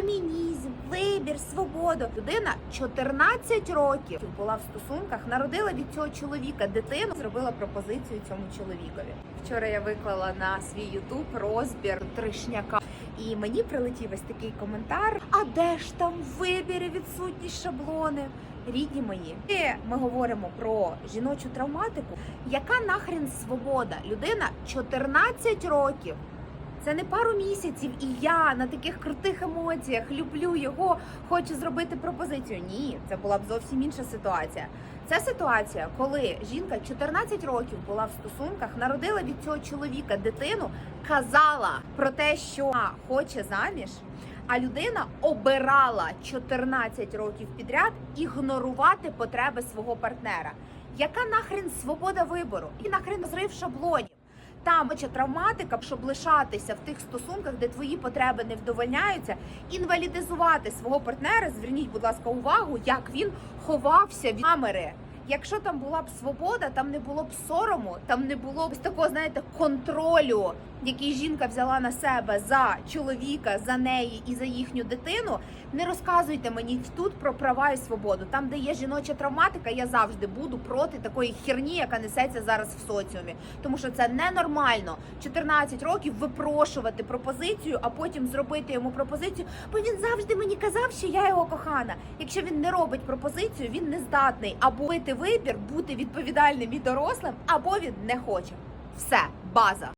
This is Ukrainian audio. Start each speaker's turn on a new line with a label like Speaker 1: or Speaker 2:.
Speaker 1: фемінізм, вибір, свободу. Людина 14 років була в стосунках, народила від цього чоловіка дитину, зробила пропозицію цьому чоловікові. Вчора я виклала на свій ютуб розбір тришняка. І мені прилетів ось такий коментар: а де ж там вибір і відсутність шаблони? Рідні мої, ми говоримо про жіночу травматику. Яка нахрен свобода? Людина 14 років. Це не пару місяців, і я на таких крутих емоціях люблю його, хочу зробити пропозицію. Ні, це була б зовсім інша ситуація. Це ситуація, коли жінка 14 років була в стосунках, народила від цього чоловіка дитину, казала про те, що хоче заміж. А людина обирала 14 років підряд ігнорувати потреби свого партнера. Яка нахрен свобода вибору? І нахрен зрив шаблонів? Там чи травматика, щоб лишатися в тих стосунках, де твої потреби не вдовольняються, інвалідизувати свого партнера. Зверніть, будь ласка, увагу, як він ховався від камери. Якщо там була б свобода, там не було б сорому, там не було б такого, знаєте, контролю, який жінка взяла на себе за чоловіка, за неї і за їхню дитину. Не розказуйте мені тут про права і свободу. Там, де є жіноча травматика, я завжди буду проти такої херні, яка несеться зараз в соціумі. Тому що це ненормально. 14 років випрошувати пропозицію, а потім зробити йому пропозицію, бо він завжди мені казав, що я його кохана. Якщо він не робить пропозицію, він не здатний або бити вибір, бути відповідальним і дорослим, або він не хоче. Все, база.